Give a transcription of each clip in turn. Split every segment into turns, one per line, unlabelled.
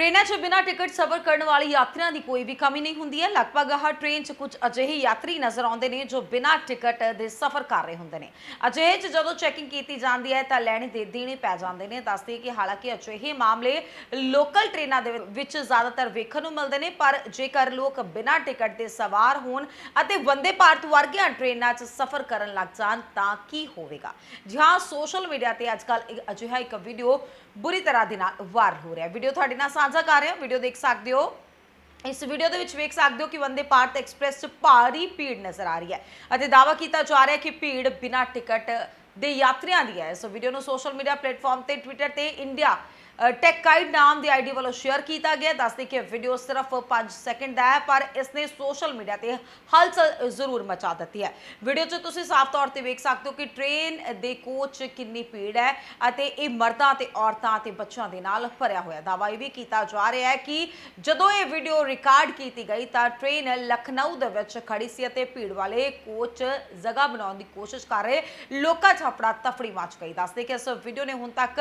ਟ੍ਰੇਨਾਂ 'ਚ ਬਿਨਾਂ ਟਿਕਟ ਸਫ਼ਰ ਕਰਨ ਵਾਲੇ ਯਾਤਰੀਆਂ ਦੀ ਕੋਈ ਵੀ ਕਮੀ ਨਹੀਂ ਹੁੰਦੀ ਹੈ। ਲਗਭਗ ਹਰ ਟ੍ਰੇਨ 'ਚ ਕੁਝ ਅਜਿਹੇ ਯਾਤਰੀ ਨਜ਼ਰ ਆਉਂਦੇ ਨੇ ਜੋ ਬਿਨਾਂ ਟਿਕਟ ਦੇ ਸਫ਼ਰ ਕਰ ਰਹੇ ਹੁੰਦੇ ਨੇ। ਅਜਿਹੇ 'ਚ ਜਦੋਂ ਚੈਕਿੰਗ ਕੀਤੀ ਜਾਂਦੀ ਹੈ ਤਾਂ ਲੈਣੇ ਦੇ ਦੇਣੇ ਪੈ ਜਾਂਦੇ ਨੇ। ਦੱਸਦੇ ਕਿ ਹਾਲਾਂਕਿ ਅਜਿਹੇ ਮਾਮਲੇ ਲੋਕਲ ਟ੍ਰੇਨਾਂ ਦੇ ਵਿੱਚ ਜ਼ਿਆਦਾਤਰ ਵੇਖਣ ਨੂੰ ਮਿਲਦੇ ਨੇ, ਪਰ ਜੇਕਰ ਲੋਕ ਬਿਨਾਂ ਟਿਕਟ ਦੇ ਸਵਾਰ ਹੋਣ ਅਤੇ ਵੰਦੇ ਭਾਰਤ ਵਰਗੀਆਂ ਟ੍ਰੇਨਾਂ 'ਚ ਸਫ਼ਰ ਕਰਨ ਲੱਗ ਜਾਣ ਤਾਂ ਕੀ ਹੋਵੇਗਾ? ਜੀ ਹਾਂ, ਸੋਸ਼ਲ ਮੀਡੀਆ ਤੇ ਅੱਜਕੱਲ ਇੱਕ ਅਜਿਹਾ ਇੱਕ ਵੀਡੀਓ ਬੁਰੀ ਤਰ੍ਹਾਂ ਦੇ ਨਾਲ ਵਾਇਰਲ ਹੋ ਰਿਹਾ ਵੀਡੀਓ ਤੁਹਾਡੇ ਨਾਲ ਸਾਂਝਾ ਕਰ ਰਹੇ ਹਾਂ ਵੀਡੀਓ ਦੇਖ ਸਕਦੇ ਹੋ। ਇਸ ਵੀਡੀਓ ਦੇ ਵਿੱਚ ਵੇਖ ਸਕਦੇ ਹੋ ਕਿ ਵੰਦੇ ਭਾਰਤ ਐਕਸਪ੍ਰੈਸ 'ਚ ਭਾਰੀ ਭੀੜ ਨਜ਼ਰ ਆ ਰਹੀ ਹੈ ਅਤੇ ਦਾਅਵਾ ਕੀਤਾ ਜਾ ਰਿਹਾ ਹੈ ਕਿ ਭੀੜ ਬਿਨਾਂ ਟਿਕਟ ਦੇ ਯਾਤਰੀਆਂ ਦੀ ਹੈ। ਇਸ ਵੀਡੀਓ ਨੂੰ ਸੋਸ਼ਲ ਮੀਡੀਆ ਪਲੇਟਫਾਰਮ ਤੇ ਟਵਿੱਟਰ ਤੇ ਇੰਡੀਆ ਟੈਕਕਾਈਡ ਨਾਮ ਦੀ ਆਈਡੀ ਵੱਲੋਂ ਸ਼ੇਅਰ ਕੀਤਾ ਗਿਆ। ਦੱਸਦੇ ਕਿ ਵੀਡੀਓ ਸਿਰਫ 5 ਸੈਕਿੰਡ ਦਾ ਹੈ, ਪਰ ਇਸ ਨੇ ਸੋਸ਼ਲ ਮੀਡੀਆ ਤੇ ਹਲਚਲ ਜ਼ਰੂਰ ਮਚਾ ਦਿੱਤੀ ਹੈ। ਵੀਡੀਓ 'ਚ ਤੁਸੀਂ ਸਾਫ਼ ਤੌਰ ਤੇ ਵੇਖ ਸਕਦੇ ਹੋ ਕਿ ਟ੍ਰੇਨ ਦੇ ਕੋਚ ਕਿੰਨੀ ਭੀੜ ਹੈ ਅਤੇ ਇਹ ਮਰਦਾਂ ਤੇ ਔਰਤਾਂ ਤੇ ਬੱਚਿਆਂ ਦੇ ਨਾਲ ਭਰਿਆ ਹੋਇਆ ਦਾਅਵਾ ਇਹ ਵੀ ਕੀਤਾ ਜਾ ਰਿਹਾ ਹੈ ਕਿ ਜਦੋਂ ਇਹ ਵੀਡੀਓ ਰਿਕਾਰਡ ਕੀਤੀ ਗਈ ਤਾਂ ਟ੍ਰੇਨ ਲਖਨਊ ਦੇ ਵਿੱਚ ਖੜੀ ਸੀ ਅਤੇ ਭੀੜ ਵਾਲੇ ਕੋਚ ਜਗ੍ਹਾ ਬਣਾਉਣ ਦੀ ਕੋਸ਼ਿਸ਼ ਕਰ ਰਹੇ ਲੋਕਾਂ 'ਚ ਆਪਣਾ ਤਫੜੀ ਮਚ ਗਈ। ਦੱਸਦੇ ਕਿ ਇਸ ਵੀਡੀਓ ਨੇ ਹੁਣ ਤੱਕ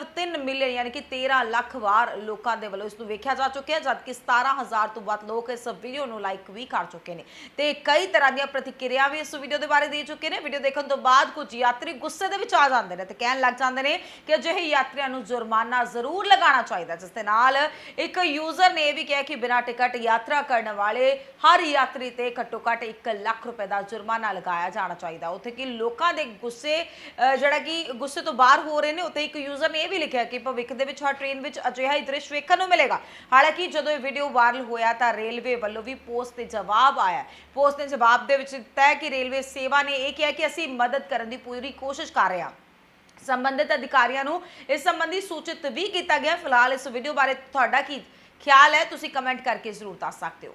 1.3 ਮਿਲੀਅਨ, ਯਾਨੀ ਕਿ 13 ਲੱਖ ਵਾਰ ਲੋਕਾਂ ਦੇ ਵੱਲੋਂ ਇਸ ਨੂੰ ਵੇਖਿਆ ਜਾ ਚੁੱਕਿਆ ਹੈ, ਜਦਕਿ 17000 ਤੋਂ ਵੱਧ ਲੋਕ ਇਸ ਵੀਡੀਓ ਨੂੰ ਲਾਈਕ ਵੀ ਕਰ ਚੁੱਕੇ ਨੇ। ਤੇ ਕਈ ਤਰ੍ਹਾਂ ਦੀਆਂ ਪ੍ਰਤੀਕਿਰਿਆ ਵੀ ਇਸ ਵੀਡੀਓ ਦੇ ਬਾਰੇ ਦੇ ਚੁੱਕੇ ਨੇ। ਵੀਡੀਓ ਦੇਖਣ ਤੋਂ ਬਾਅਦ ਕੁਝ ਯਾਤਰੀ ਗੁੱਸੇ ਦੇ ਵਿੱਚ ਆ ਜਾਂਦੇ ਨੇ ਤੇ ਕਹਿਣ ਲੱਗ ਜਾਂਦੇ ਨੇ ਕਿ ਅਜਿਹੇ ਯਾਤਰੀਆਂ ਨੂੰ ਜੁਰਮਾਨਾ ਜ਼ਰੂਰ ਲਗਾਉਣਾ ਚਾਹੀਦਾ ਜਿਸ ਦੇ ਨਾਲ ਇੱਕ ਯੂਜ਼ਰ ਨੇ ਇਹ ਵੀ ਕਿਹਾ ਕਿ ਬਿਨਾਂ ਟਿਕਟ ਯਾਤਰਾ ਕਰਨ ਵਾਲੇ ਹਰ ਯਾਤਰੀ ਤੇ ਘੱਟੋ ਘੱਟ 1 ਲੱਖ ਰੁਪਏ ਦਾ ਜੁਰਮਾਨਾ ਲਗਾਇਆ ਜਾਣਾ ਚਾਹੀਦਾ ਉੱਥੇ ਕਿ ਲੋਕਾਂ ਦੇ ਗੁੱਸੇ, ਅਹ ਜਿਹੜਾ ਕਿ ਗੁੱਸੇ ਤੋਂ ਬਾਹਰ ਹੋ ਰਹੇ ਨੇ, ਉੱਥੇ ਇੱਕ ਯੂਜ਼ਰ ਨੇ ਵੀ ਲਿਖਿਆ ਕਿ ਭਵਿੱਖ ਦੇ ਵਿੱਚ ਹਰ ਟ੍ਰੇਨ ਵਿੱਚ ਅਜਿਹਾ ਹੀ ਦ੍ਰਿਸ਼ ਵੇਖਣ ਨੂੰ ਮਿਲੇਗਾ। ਹਾਲਾਂਕਿ ਜਦੋਂ ਇਹ ਵੀਡੀਓ ਵਾਇਰਲ ਹੋਇਆ ਤਾਂ ਰੇਲਵੇ ਵੱਲੋਂ ਵੀ ਪੋਸਟ ਤੇ ਜਵਾਬ ਆਇਆ। ਪੋਸਟ ਨੇ ਜਵਾਬ ਦੇ ਵਿੱਚ ਦਿੱਤਾ ਕਿ ਰੇਲਵੇ ਸੇਵਾ ਨੇ ਇਹ ਕਿਹਾ ਕਿ ਅਸੀਂ ਮਦਦ ਕਰਨ ਦੀ ਪੂਰੀ ਕੋਸ਼ਿਸ਼ ਕਰ ਰਹੇ ਹਾਂ। ਸੰਬੰਧਿਤ ਅਧਿਕਾਰੀਆਂ ਨੂੰ ਇਸ ਸੰਬੰਧੀ ਸੂਚਿਤ ਵੀ ਕੀਤਾ ਗਿਆ। ਫਿਲਹਾਲ ਇਸ ਵੀਡੀਓ ਬਾਰੇ ਤੁਹਾਡਾ ਕੀ ਖਿਆਲ ਹੈ? ਤੁਸੀਂ ਕਮੈਂਟ ਕਰਕੇ ਜ਼ਰੂਰ ਦੱਸ ਸਕਦੇ ਹੋ।